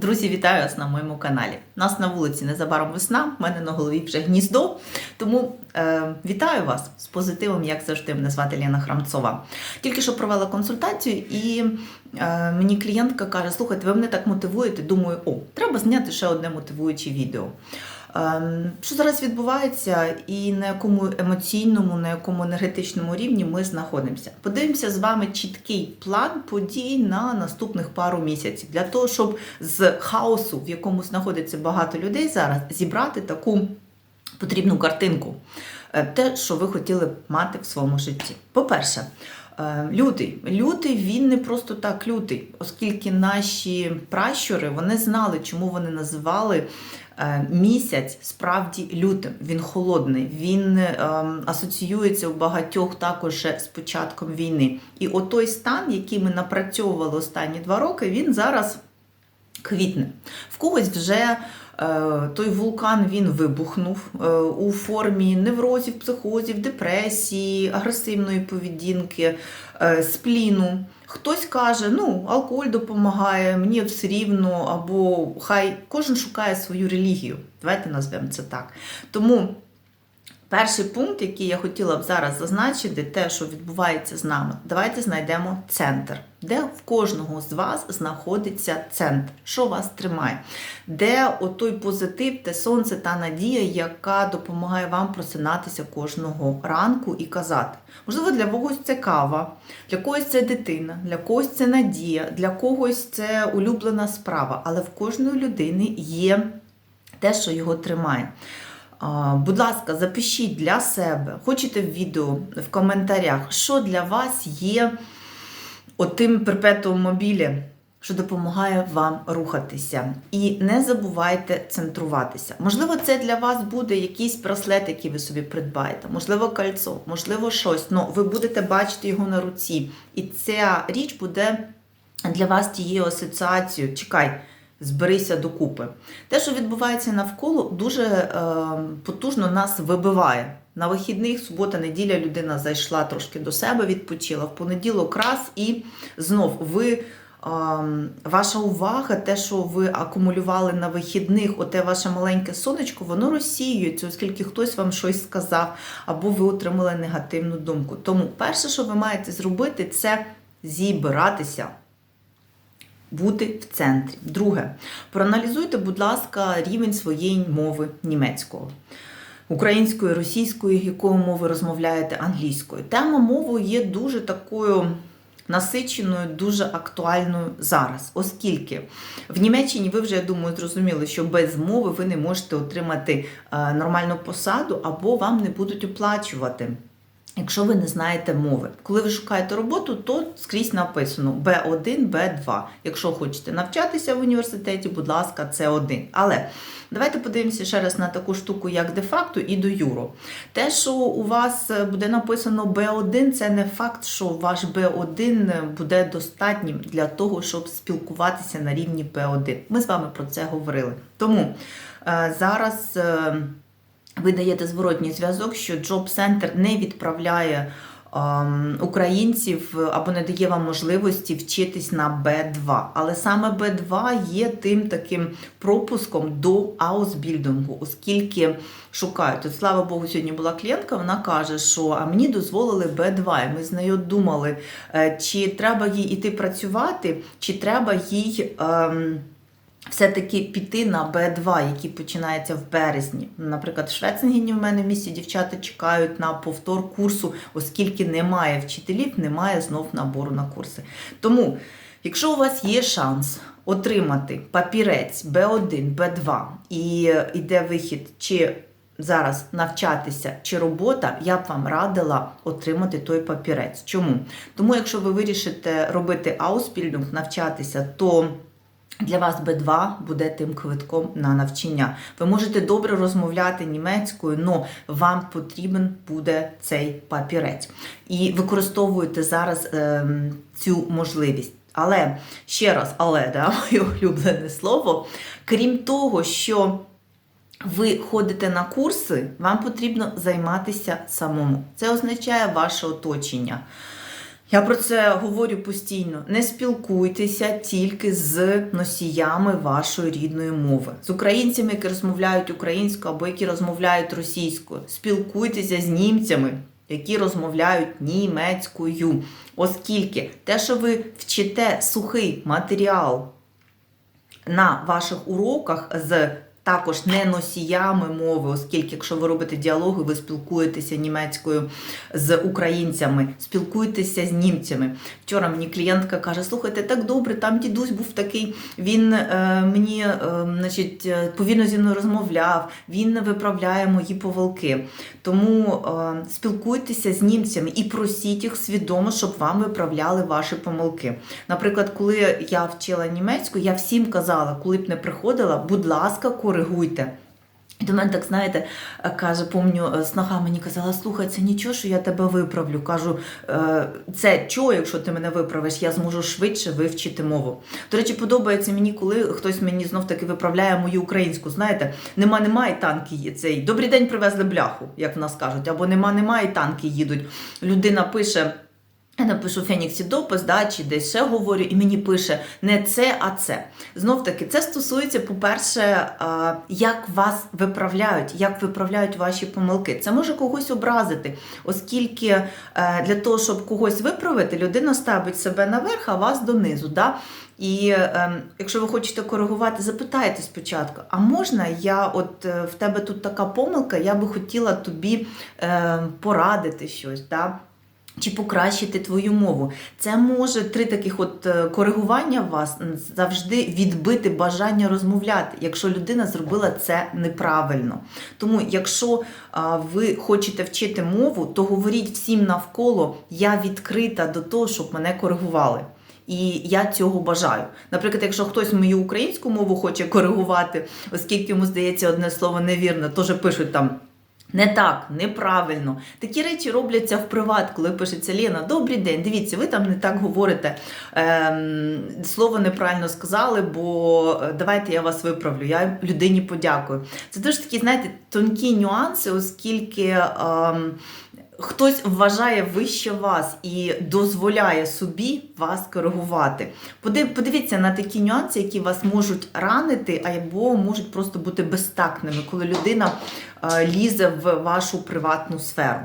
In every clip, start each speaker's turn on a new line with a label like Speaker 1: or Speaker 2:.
Speaker 1: Друзі, вітаю вас на моєму каналі. Нас на вулиці незабаром весна, в мене на голові вже гніздо. Тому е, вітаю вас з позитивом, як завжди, мене звати Лена Храмцова. Тільки що провела консультацію, і е, мені клієнтка каже: слухайте, ви мене так мотивуєте. Думаю, о, треба зняти ще одне мотивуюче відео. Ем, Що зараз відбувається, і на якому емоційному, на якому енергетичному рівні ми знаходимося? Подивимося з вами чіткий план подій на наступних пару місяців для того, щоб з хаосу, в якому знаходиться багато людей зараз, зібрати таку потрібну картинку, Е, те, що ви хотіли б мати в своєму житті. По-перше, е, Лютий. Лютий він не просто так лютий, оскільки наші пращури вони знали, чому вони називали місяць справді лютим. Він холодний, він ем, асоціюється у багатьох також з початком війни. І отой стан, який ми напрацьовували останні два роки, він зараз квітне. В когось вже е, той вулкан він вибухнув е, у формі неврозів, психозів, депресії, агресивної поведінки, е, спліну. Хтось каже, ну, алкоголь допомагає, мені все рівно, або хай кожен шукає свою релігію. Давайте назвемо це так. Тому Перший пункт, який я хотіла б зараз зазначити, те, що відбувається з нами, давайте знайдемо центр, де в кожного з вас знаходиться центр, що вас тримає, де отой позитив, те сонце та надія, яка допомагає вам просинатися кожного ранку і казати. Можливо, для когось це кава, для когось це дитина, для когось це надія, для когось це улюблена справа, але в кожної людини є те, що його тримає. Будь ласка, запишіть для себе, хочете в відео, в коментарях, що для вас є отим перпетуум мобілі, що допомагає вам рухатися. І не забувайте центруватися. Можливо, це для вас буде якийсь браслет, який ви собі придбаєте, можливо, кольцо, можливо, щось. але ви будете бачити його на руці. І ця річ буде для вас тією асоціацією. Чекай. Зберися докупи. Те, що відбувається навколо, дуже е, потужно нас вибиває. На вихідних, субота, неділя людина зайшла трошки до себе, відпочила. В понеділок раз і знов ви. е, Ваша увага, те, що ви акумулювали на вихідних, оте ваше маленьке сонечко, воно розсіюється, оскільки хтось вам щось сказав, або ви отримали негативну думку. Тому перше, що ви маєте зробити, це зібратися бути в центрі. Друге, проаналізуйте, будь ласка, рівень своєї мови німецького. Української, російської, якою мови розмовляєте англійською. Тема мови є дуже такою насиченою, дуже актуальною зараз, оскільки в Німеччині ви вже, я думаю, зрозуміли, що без мови ви не можете отримати е, нормальну посаду або вам не будуть оплачувати. Якщо ви не знаєте мови, коли ви шукаєте роботу, то скрізь написано B1, B2. Якщо хочете навчатися в університеті, будь ласка, це 1. Але давайте подивимося ще раз на таку штуку, як де-факто і до юро. Те, що у вас буде написано B1, це не факт, що ваш B1 буде достатнім для того, щоб спілкуватися на рівні B1. Ми з вами про це говорили. Тому е, зараз. Е, ви даєте зворотній зв'язок, що Job Center не відправляє ем, українців або не дає вам можливості вчитись на B2. Але саме B2 є тим таким пропуском до аусбільдингу, оскільки шукають. От, слава Богу, сьогодні була клієнтка, вона каже, що а мені дозволили B2. І ми з нею думали, е, чи треба їй іти працювати, чи треба їй. Ем, все-таки піти на Б2, який починається в березні. Наприклад, в Швеценгені в мене в місті дівчата чекають на повтор курсу, оскільки немає вчителів, немає знов набору на курси. Тому, якщо у вас є шанс отримати папірець Б1, Б2 і йде вихід, чи зараз навчатися чи робота, я б вам радила отримати той папірець. Чому? Тому, якщо ви вирішите робити ауспільдинг, навчатися, то для вас Б2 буде тим квитком на навчання. Ви можете добре розмовляти німецькою, але вам потрібен буде цей папірець. І використовуєте зараз е, цю можливість. Але ще раз, але да, моє улюблене слово. Крім того, що ви ходите на курси, вам потрібно займатися самому. Це означає ваше оточення. Я про це говорю постійно. Не спілкуйтеся тільки з носіями вашої рідної мови, з українцями, які розмовляють українською або які розмовляють російською. Спілкуйтеся з німцями, які розмовляють німецькою. Оскільки те, що ви вчите сухий матеріал на ваших уроках з також не носіями мови, оскільки, якщо ви робите діалоги, ви спілкуєтеся німецькою з українцями, спілкуєтеся з німцями. Вчора мені клієнтка каже: слухайте, так добре, там дідусь був такий, він е, мені е, значить, е, повільно зі мною розмовляв, він виправляє мої помилки. Тому е, спілкуйтеся з німцями і просіть їх свідомо, щоб вам виправляли ваші помилки. Наприклад, коли я вчила німецьку, я всім казала, коли б не приходила, будь ласка, коригуйте. І до мене так, знаєте, е, каже, помню, е, снага мені казала, слухай, це нічого, що я тебе виправлю. Кажу, «Е, це чого, якщо ти мене виправиш, я зможу швидше вивчити мову. До речі, подобається мені, коли хтось мені знов таки виправляє мою українську. Знаєте, нема, немає танки є цей. Добрий день привезли бляху, як в нас кажуть, або нема, немає танки їдуть. Людина пише. Я напишу Феніксі допис, да, чи десь ще говорю, і мені пише не це, а це. Знов таки, це стосується, по-перше, як вас виправляють, як виправляють ваші помилки. Це може когось образити, оскільки е, для того, щоб когось виправити, людина ставить себе наверх, а вас донизу. Да? І е, якщо ви хочете коригувати, запитайте спочатку, а можна я, от е, в тебе тут така помилка, я би хотіла тобі е, порадити щось. Да? Чи покращити твою мову. Це може три таких от е, коригування вас завжди відбити бажання розмовляти, якщо людина зробила це неправильно. Тому, якщо ви хочете вчити мову, то говоріть всім навколо я відкрита до того, щоб мене коригували. І я цього бажаю. Наприклад, якщо хтось мою українську мову хоче коригувати, оскільки йому здається одне слово невірне, теж пишуть там. Не так, неправильно. Такі речі робляться в приват, коли пишеться Лена, добрий день, дивіться, ви там не так говорите. Ем, слово неправильно сказали, бо е, давайте я вас виправлю. Я людині подякую. Це дуже такі, знаєте, тонкі нюанси, оскільки. Ем, Хтось вважає вище вас і дозволяє собі вас коригувати. Подивіться на такі нюанси, які вас можуть ранити, або можуть просто бути безтактними, коли людина е, лізе в вашу приватну сферу.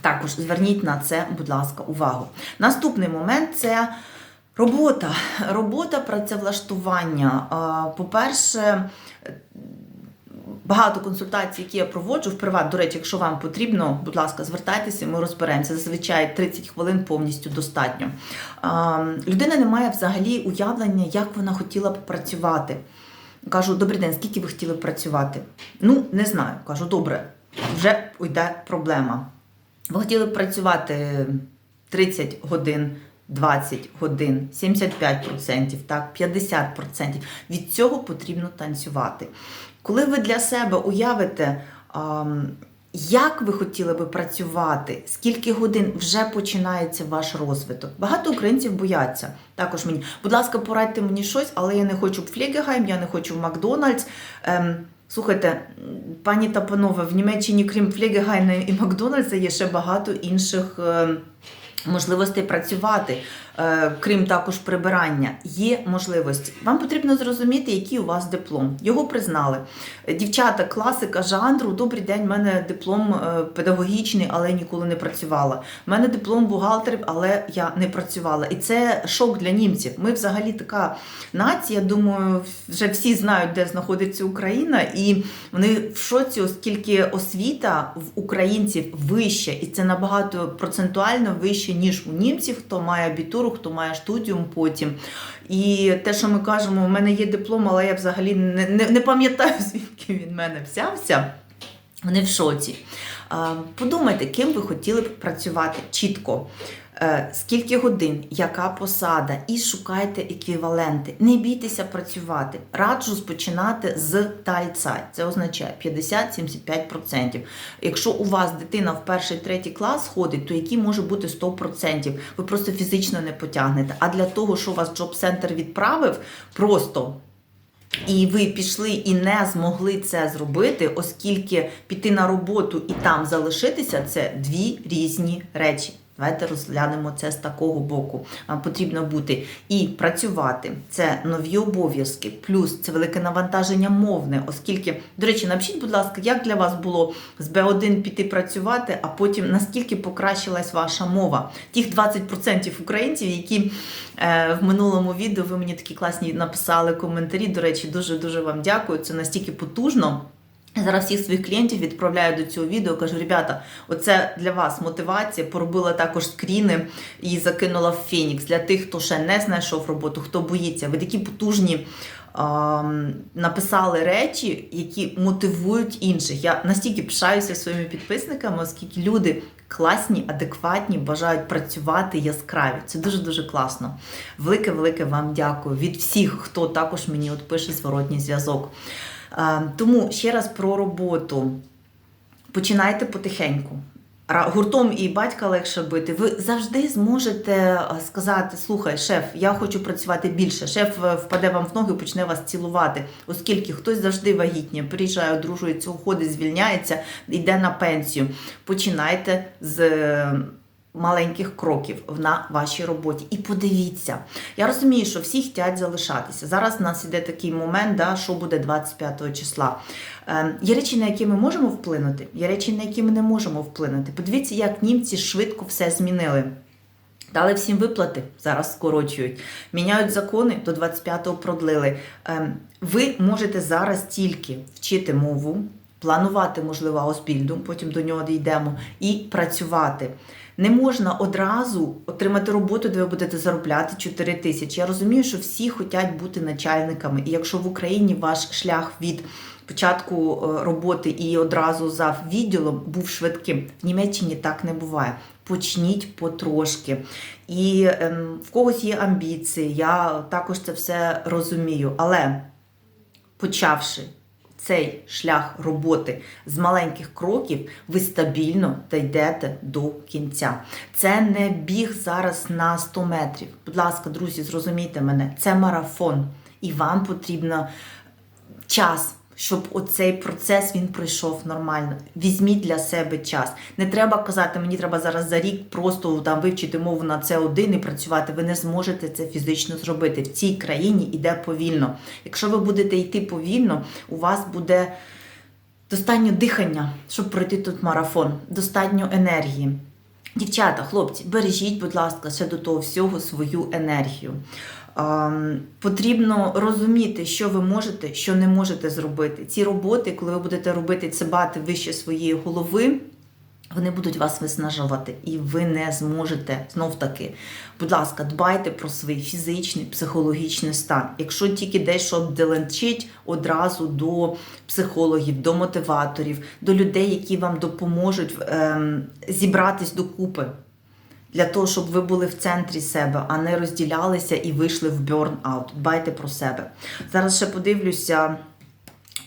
Speaker 1: Також зверніть на це, будь ласка, увагу. Наступний момент це робота. Робота працевлаштування. Е, по-перше, Багато консультацій, які я проводжу в приват. До речі, якщо вам потрібно, будь ласка, звертайтеся, ми розберемося. Зазвичай 30 хвилин повністю достатньо. Людина не має взагалі уявлення, як вона хотіла б працювати. Кажу, добрий день, скільки ви хотіли б працювати? Ну, не знаю. Кажу, добре, вже йде проблема. Ви хотіли б працювати 30 годин. 20 годин, 75%, так, 50%. Від цього потрібно танцювати. Коли ви для себе уявите, як ви хотіли би працювати, скільки годин вже починається ваш розвиток? Багато українців бояться. Також мені, будь ласка, порадьте мені щось, але я не хочу в Флігегайм, я не хочу в Макдональдс. Ем, Слухайте, пані та панове, в Німеччині, крім Флігегайна і Макдональдса, є ще багато інших. Ем, можливостей працювати, крім також прибирання, є можливості. Вам потрібно зрозуміти, який у вас диплом. Його признали. Дівчата, класика жанру. Добрий день, в мене диплом е, педагогічний, але ніколи не працювала. У мене диплом бухгалтерів, але я не працювала. І це шок для німців. Ми взагалі така нація. Думаю, вже всі знають, де знаходиться Україна, і вони в шоці, оскільки освіта в українців вища, і це набагато процентуально вище ніж у німців, хто має абітуру, хто має студіум потім. І те, що ми кажемо, в мене є диплом, але я взагалі не, не, не пам'ятаю, звідки він в мене взявся. Вони в шоці. Подумайте, ким ви хотіли б працювати чітко. Е, скільки годин, яка посада, і шукайте еквіваленти. Не бійтеся працювати. Раджу спочинати з тальцай. Це означає 50-75%. Якщо у вас дитина в перший третій клас ходить, то який може бути 100%. Ви просто фізично не потягнете. А для того, що вас джоб-центр відправив, просто. І ви пішли і не змогли це зробити, оскільки піти на роботу і там залишитися це дві різні речі. Давайте розглянемо це з такого боку. Потрібно бути і працювати. Це нові обов'язки, плюс це велике навантаження мовне, оскільки, до речі, напишіть, будь ласка, як для вас було з Б1 піти працювати, а потім наскільки покращилась ваша мова? Тих 20% українців, які е, в минулому відео ви мені такі класні написали коментарі. До речі, дуже дуже вам дякую. Це настільки потужно. Зараз всіх своїх клієнтів відправляю до цього відео. Кажу, ребята, оце для вас мотивація. Поробила також скріни і закинула в Фенікс для тих, хто ще не знайшов роботу, хто боїться. Ви такі потужні написали речі, які мотивують інших. Я настільки пишаюся своїми підписниками, оскільки люди класні, адекватні, бажають працювати яскраві. Це дуже дуже класно. Велике, велике вам дякую від всіх, хто також мені от пише зворотній зв'язок. Е, Тому ще раз про роботу. Починайте потихеньку. Гуртом і батька легше бити. Ви завжди зможете е, сказати: слухай, шеф, я хочу працювати більше. Шеф е, впаде вам в ноги, і почне вас цілувати, оскільки хтось завжди вагітніє, приїжджає, одружується, уходить, звільняється, йде на пенсію. Починайте з маленьких кроків на вашій роботі. І подивіться. Я розумію, що всі хочуть залишатися. Зараз у нас іде такий момент, да, що буде 25 числа. Е, Є речі, на які ми можемо вплинути, є речі, на які ми не можемо вплинути. Подивіться, як німці швидко все змінили. Дали всім виплати, зараз скорочують. Міняють закони, до 25-го продлили. Ем, Ви можете зараз тільки вчити мову, планувати, можливо, аусбільдум, потім до нього дійдемо, і працювати. Не можна одразу отримати роботу, де ви будете заробляти 4 тисячі. Я розумію, що всі хочуть бути начальниками. І якщо в Україні ваш шлях від початку е, роботи і одразу за відділом був швидким, в Німеччині так не буває. Почніть потрошки. І ем, в когось є амбіції, я також це все розумію. Але почавши цей шлях роботи з маленьких кроків, ви стабільно дійдете до кінця. Це не біг зараз на 100 метрів. Будь ласка, друзі, зрозумійте мене, це марафон, і вам потрібно час. Щоб оцей процес він пройшов нормально. Візьміть для себе час. Не треба казати, мені треба зараз за рік просто там вивчити мову на це один і працювати. Ви не зможете це фізично зробити. В цій країні йде повільно. Якщо ви будете йти повільно, у вас буде достатньо дихання, щоб пройти тут марафон, достатньо енергії. Дівчата, хлопці, бережіть, будь ласка, ще до того всього свою енергію. Ем, Потрібно розуміти, що ви можете, що не можете зробити. Ці роботи, коли ви будете робити цибати вище своєї голови, вони будуть вас виснажувати, і ви не зможете знов таки. Будь ласка, дбайте про свій фізичний, психологічний стан. Якщо тільки дещо обделенчить, одразу до психологів, до мотиваторів, до людей, які вам допоможуть ем, зібратись докупи. Для того, щоб ви були в центрі себе, а не розділялися і вийшли в бьорн-аут. Дбайте про себе. Зараз ще подивлюся,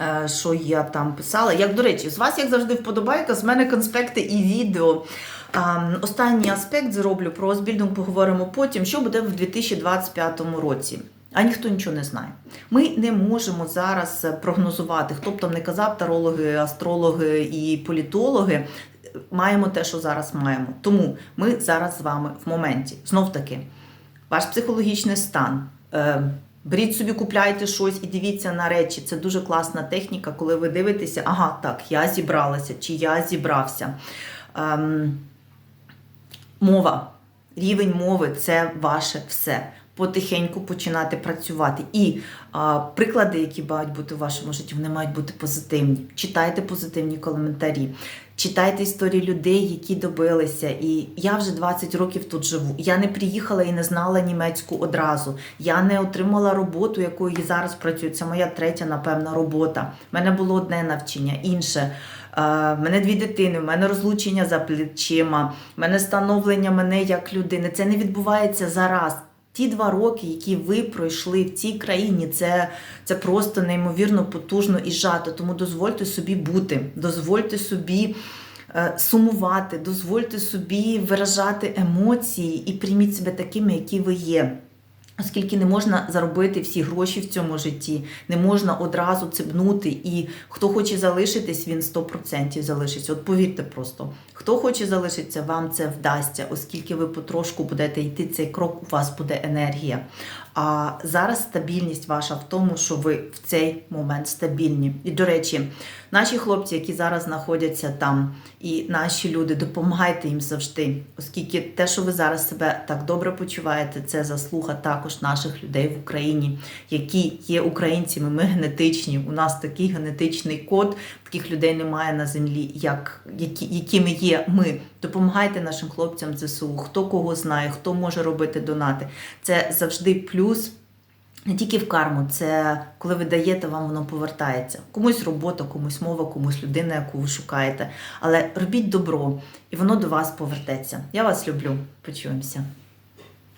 Speaker 1: е, що я там писала. Як, до речі, з вас, як завжди, вподобайка, з мене конспекти і відео. Ем, Останній аспект зроблю про Озбільдинг поговоримо потім, що буде в 2025 році. А ніхто нічого не знає. Ми не можемо зараз прогнозувати, хто б там не казав, тарологи, астрологи і політологи. Маємо те, що зараз маємо. Тому ми зараз з вами в моменті. Знов таки, ваш психологічний стан. Е, Беріть собі, купляйте щось і дивіться на речі. Це дуже класна техніка, коли ви дивитеся, ага, так, я зібралася чи я зібрався. Ем, мова, рівень мови це ваше все. Потихеньку починати працювати. І а, приклади, які мають бути в вашому житті, вони мають бути позитивні. Читайте позитивні коментарі, читайте історії людей, які добилися. І я вже 20 років тут живу. Я не приїхала і не знала німецьку одразу. Я не отримала роботу, якою я зараз працюю. Це моя третя, напевно, робота. У мене було одне навчання, інше. У мене дві дитини, в мене розлучення за плечима, в мене становлення мене як людини. Це не відбувається зараз. Ті два роки, які ви пройшли в цій країні, це, це просто неймовірно потужно і жато. Тому дозвольте собі бути, дозвольте собі е, сумувати, дозвольте собі виражати емоції і прийміть себе такими, які ви є. Оскільки не можна заробити всі гроші в цьому житті, не можна одразу цибнути, і хто хоче залишитись, він 100% залишиться. От повірте просто, хто хоче залишитися, вам це вдасться, оскільки ви потрошку будете йти цей крок, у вас буде енергія. А зараз стабільність ваша в тому, що ви в цей момент стабільні. І до речі, наші хлопці, які зараз знаходяться там, і наші люди, допомагайте їм завжди, оскільки те, що ви зараз себе так добре почуваєте, це заслуга також наших людей в Україні, які є українцями. Ми генетичні. У нас такий генетичний код. Таких людей немає на землі, як які, якими є ми. Допомагайте нашим хлопцям ЗСУ, хто кого знає, хто може робити донати. Це завжди плюс. Не тільки в карму, це коли ви даєте, вам воно повертається. Комусь робота, комусь мова, комусь людина, яку ви шукаєте. Але робіть добро, і воно до вас повертеться. Я вас люблю. Почуємося.